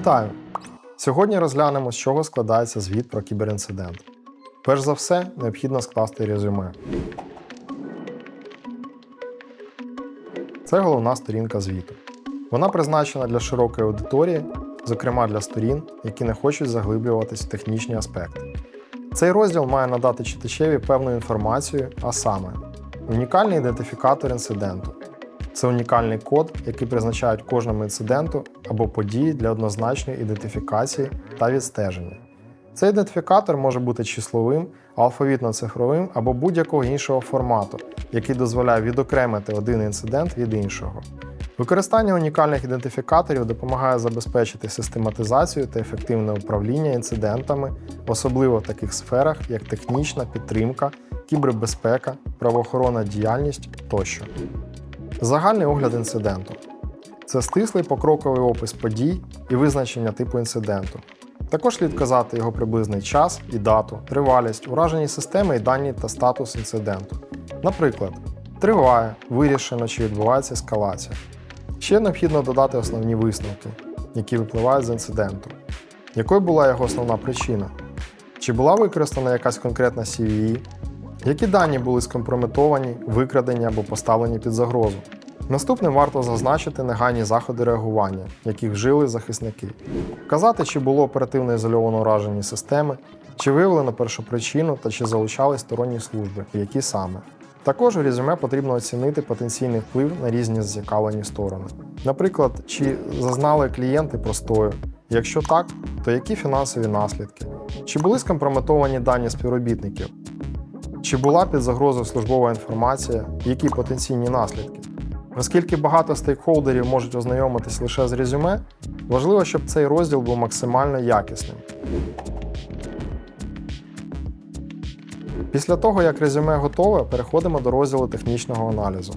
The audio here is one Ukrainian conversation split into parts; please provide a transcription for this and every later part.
Вітаю! Сьогодні розглянемо, з чого складається звіт про кіберінцидент. Перш за все, необхідно скласти резюме. Це головна сторінка звіту. Вона призначена для широкої аудиторії, зокрема для сторін, які не хочуть заглиблюватись в технічні аспекти. Цей розділ має надати читачеві певну інформацію, а саме унікальний ідентифікатор інциденту. Це унікальний код, який призначають кожному інциденту або події для однозначної ідентифікації та відстеження. Цей ідентифікатор може бути числовим, алфавітно-цифровим або будь-якого іншого формату, який дозволяє відокремити один інцидент від іншого. Використання унікальних ідентифікаторів допомагає забезпечити систематизацію та ефективне управління інцидентами, особливо в таких сферах, як технічна підтримка, кібербезпека, правоохоронна діяльність тощо. Загальний огляд інциденту це стислий покроковий опис подій і визначення типу інциденту. Також слід вказати його приблизний час і дату, тривалість, уражені системи і дані та статус інциденту. Наприклад, триває, вирішено чи відбувається ескалація. Ще необхідно додати основні висновки, які випливають з інциденту. Якою була його основна причина? Чи була використана якась конкретна CVE? Які дані були скомпрометовані, викрадені або поставлені під загрозу? Наступним варто зазначити негайні заходи реагування, яких вжили захисники, вказати, чи було оперативно ізольовано уражені системи, чи виявлено першопричину та чи залучали сторонні служби, які саме. Також у резюме потрібно оцінити потенційний вплив на різні зацікавлені сторони. Наприклад, чи зазнали клієнти простою? Якщо так, то які фінансові наслідки? Чи були скомпрометовані дані співробітників? Чи була під загрозою службова інформація, які потенційні наслідки? Оскільки багато стейкхолдерів можуть ознайомитись лише з резюме, важливо, щоб цей розділ був максимально якісним. Після того, як резюме готове, переходимо до розділу технічного аналізу.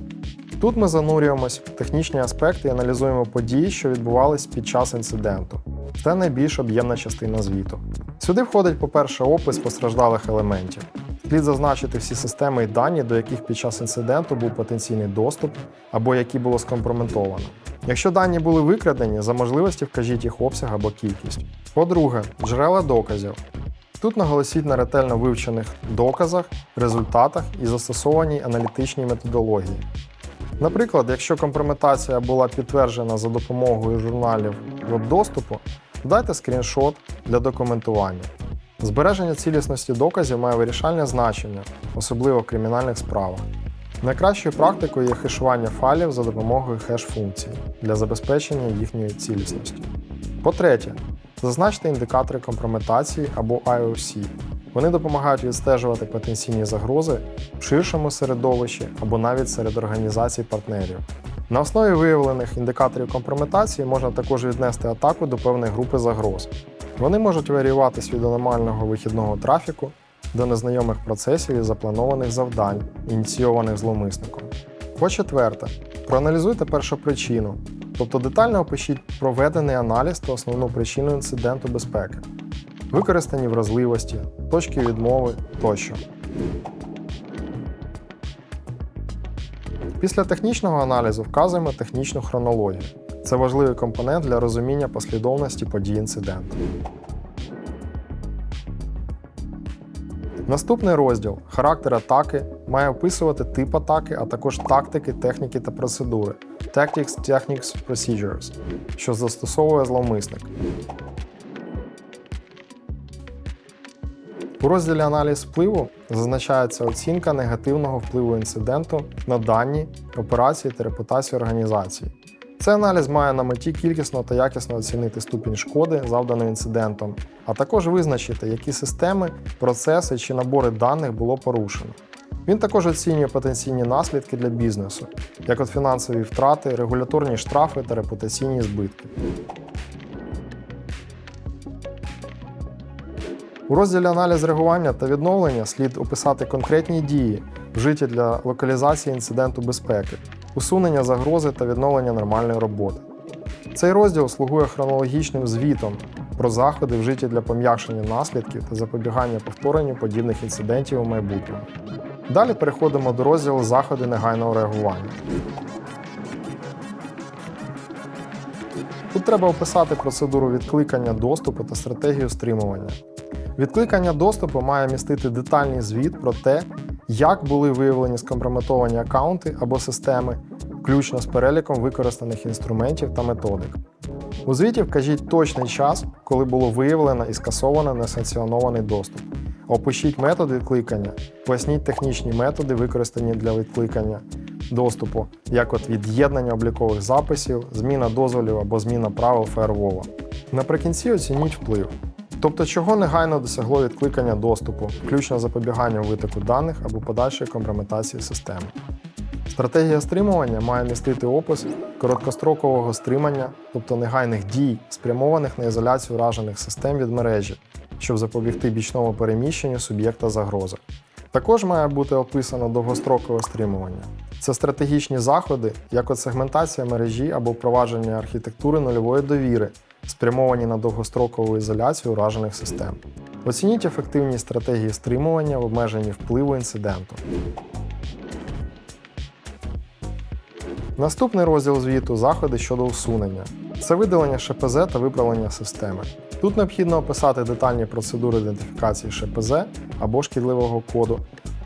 Тут ми занурюємось в технічні аспекти і аналізуємо події, що відбувались під час інциденту. Це найбільш об'ємна частина звіту. Сюди входить, по-перше, опис постраждалих елементів. Слід зазначити всі системи і дані, до яких під час інциденту був потенційний доступ або які було скомпрометовано. Якщо дані були викрадені, за можливості вкажіть їх обсяг або кількість. По-друге, джерела доказів. Тут наголосіть на ретельно вивчених доказах, результатах і застосованій аналітичній методології. Наприклад, якщо компрометація була підтверджена за допомогою журналів веб-доступу, дайте скріншот для документування. Збереження цілісності доказів має вирішальне значення, особливо в кримінальних справах. Найкращою практикою є хешування файлів за допомогою хеш-функцій для забезпечення їхньої цілісності. По-третє, зазначте індикатори компрометації або IOC. Вони допомагають відстежувати потенційні загрози в ширшому середовищі або навіть серед організацій партнерів. На основі виявлених індикаторів компрометації можна також віднести атаку до певної групи загроз. Вони можуть варіюватись від аномального вихідного трафіку до незнайомих процесів і запланованих завдань, ініційованих зловмисником. По-четверте, проаналізуйте першопричину, тобто детально опишіть проведений аналіз та основну причину інциденту безпеки, використані вразливості, точки відмови тощо. Після технічного аналізу вказуємо технічну хронологію. Це важливий компонент для розуміння послідовності подій інциденту. Наступний розділ характер атаки має описувати тип атаки, а також тактики, техніки та процедури Tactics, Techniques, Procedures, що застосовує зловмисник. У розділі аналіз впливу зазначається оцінка негативного впливу інциденту на дані, операції та репутацію організації. Цей аналіз має на меті кількісно та якісно оцінити ступінь шкоди, завданої інцидентом, а також визначити, які системи, процеси чи набори даних було порушено. Він також оцінює потенційні наслідки для бізнесу, як от фінансові втрати, регуляторні штрафи та репутаційні збитки. У розділі аналіз реагування та відновлення слід описати конкретні дії, вжиті для локалізації інциденту безпеки, усунення загрози та відновлення нормальної роботи. Цей розділ слугує хронологічним звітом про заходи, вжиті для пом'якшення наслідків та запобігання повторенню подібних інцидентів у майбутньому. Далі переходимо до розділу заходи негайного реагування. Тут треба описати процедуру відкликання доступу та стратегію стримування. Відкликання доступу має містити детальний звіт про те, як були виявлені скомпрометовані аккаунти або системи, включно з переліком використаних інструментів та методик. У звіті вкажіть точний час, коли було виявлено і скасовано несанкціонований доступ. Опишіть метод відкликання, поясніть технічні методи, використані для відкликання доступу, як от від'єднання облікових записів, зміна дозволів або зміна правил фаервола. Наприкінці оцініть вплив. Тобто, чого негайно досягло відкликання доступу, включно запобіганням витоку даних або подальшої компрометації системи. Стратегія стримування має містити опис короткострокового стримання, тобто негайних дій, спрямованих на ізоляцію вражених систем від мережі, щоб запобігти бічному переміщенню суб'єкта загрози. Також має бути описано довгострокове стримування. Це стратегічні заходи, як от сегментація мережі або впровадження архітектури нульової довіри, спрямовані на довгострокову ізоляцію уражених систем. Оцініть ефективність стратегії стримування в обмеженні впливу інциденту. Наступний розділ звіту заходи щодо усунення. Це видалення ШПЗ та виправлення системи. Тут необхідно описати детальні процедури ідентифікації ШПЗ або шкідливого коду,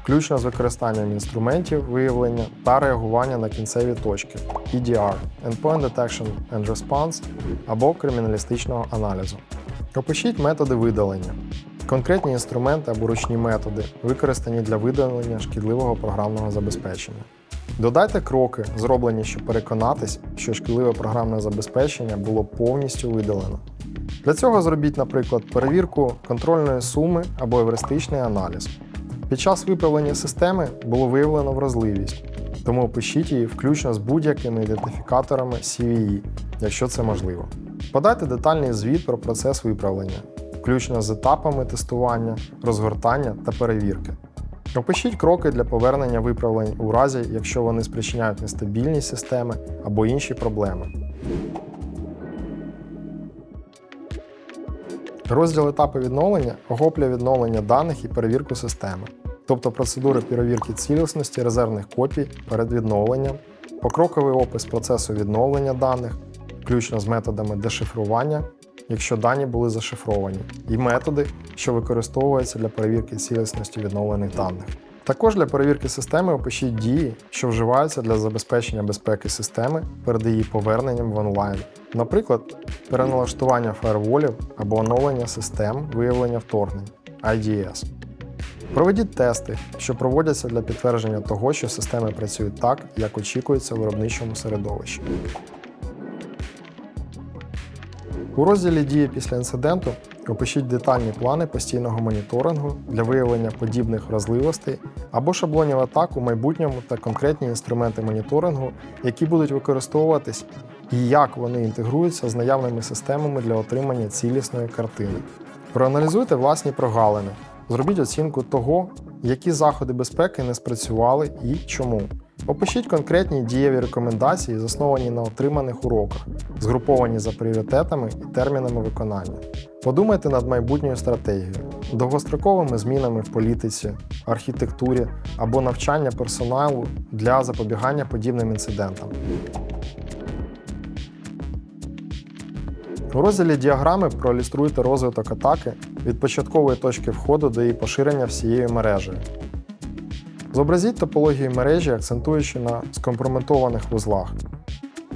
включно з використанням інструментів виявлення та реагування на кінцеві точки EDR Endpoint Detection and Response або криміналістичного аналізу. Опишіть методи видалення, конкретні інструменти або ручні методи, використані для видалення шкідливого програмного забезпечення. Додайте кроки, зроблені, щоб переконатись, що шкідливе програмне забезпечення було повністю видалено. Для цього зробіть, наприклад, перевірку контрольної суми або евристичний аналіз. Під час виправлення системи було виявлено вразливість, тому опишіть її включно з будь-якими ідентифікаторами CVE, якщо це можливо. Подайте детальний звіт про процес виправлення, включно з етапами тестування, розгортання та перевірки. Опишіть кроки для повернення виправлень у разі, якщо вони спричиняють нестабільність системи або інші проблеми. Розділ етапи відновлення охоплює відновлення даних і перевірку системи, тобто процедури перевірки цілісності резервних копій перед відновленням, покроковий опис процесу відновлення даних, включно з методами дешифрування, якщо дані були зашифровані, і методи, що використовуються для перевірки цілісності відновлених даних. Також для перевірки системи опишіть дії, що вживаються для забезпечення безпеки системи перед її поверненням в онлайн. Наприклад, переналаштування фаерволів або оновлення систем виявлення вторгнень IDS. Проведіть тести, що проводяться для підтвердження того, що системи працюють так, як очікується в виробничому середовищі. У розділі Дії після інциденту опишіть детальні плани постійного моніторингу для виявлення подібних вразливостей або шаблонів атак у майбутньому та конкретні інструменти моніторингу, які будуть використовуватись і як вони інтегруються з наявними системами для отримання цілісної картини. Проаналізуйте власні прогалини, зробіть оцінку того, які заходи безпеки не спрацювали і чому. Опишіть конкретні дієві рекомендації, засновані на отриманих уроках, згруповані за пріоритетами і термінами виконання. Подумайте над майбутньою стратегією, довгостроковими змінами в політиці, архітектурі або навчання персоналу для запобігання подібним інцидентам. У розділі діаграми проілюструйте розвиток атаки від початкової точки входу до її поширення всією мережею. Зобразіть топологію мережі, акцентуючи на скомпрометованих вузлах.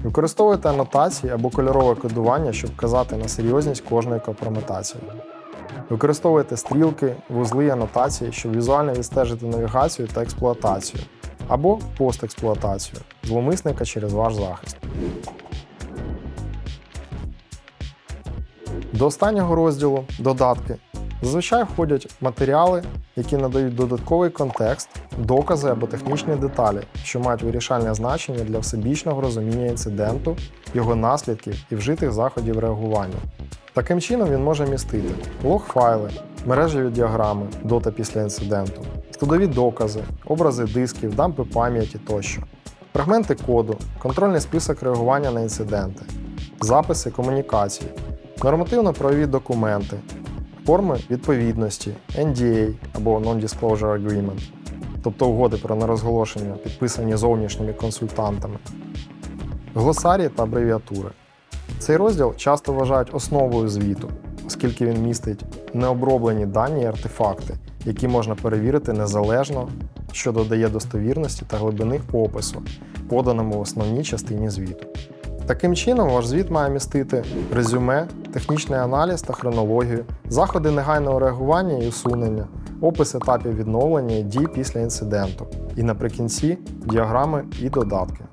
Використовуйте анотації або кольорове кодування, щоб вказати на серйозність кожної компрометації. Використовуйте стрілки, вузли і анотації, щоб візуально відстежити навігацію та експлуатацію або постексплуатацію зловмисника через ваш захист. До останнього розділу додатки зазвичай входять матеріали, які надають додатковий контекст, докази або технічні деталі, що мають вирішальне значення для всебічного розуміння інциденту, його наслідків і вжитих заходів реагування. Таким чином він може містити лог-файли, мережеві діаграми до та після інциденту, складові докази, образи дисків, дампи пам'яті тощо, фрагменти коду, контрольний список реагування на інциденти, записи комунікацій, нормативно-правові документи, форми відповідності, NDA або Non-Disclosure Agreement, тобто угоди про нерозголошення, підписані зовнішніми консультантами, глосарії та абревіатури. Цей розділ часто вважають основою звіту, оскільки він містить необроблені дані і артефакти, які можна перевірити незалежно, що додає достовірності та глибини опису, поданому в основній частині звіту. Таким чином, ваш звіт має містити резюме, технічний аналіз та хронологію, заходи негайного реагування і усунення, опис етапів відновлення і дій після інциденту, і наприкінці діаграми і додатки.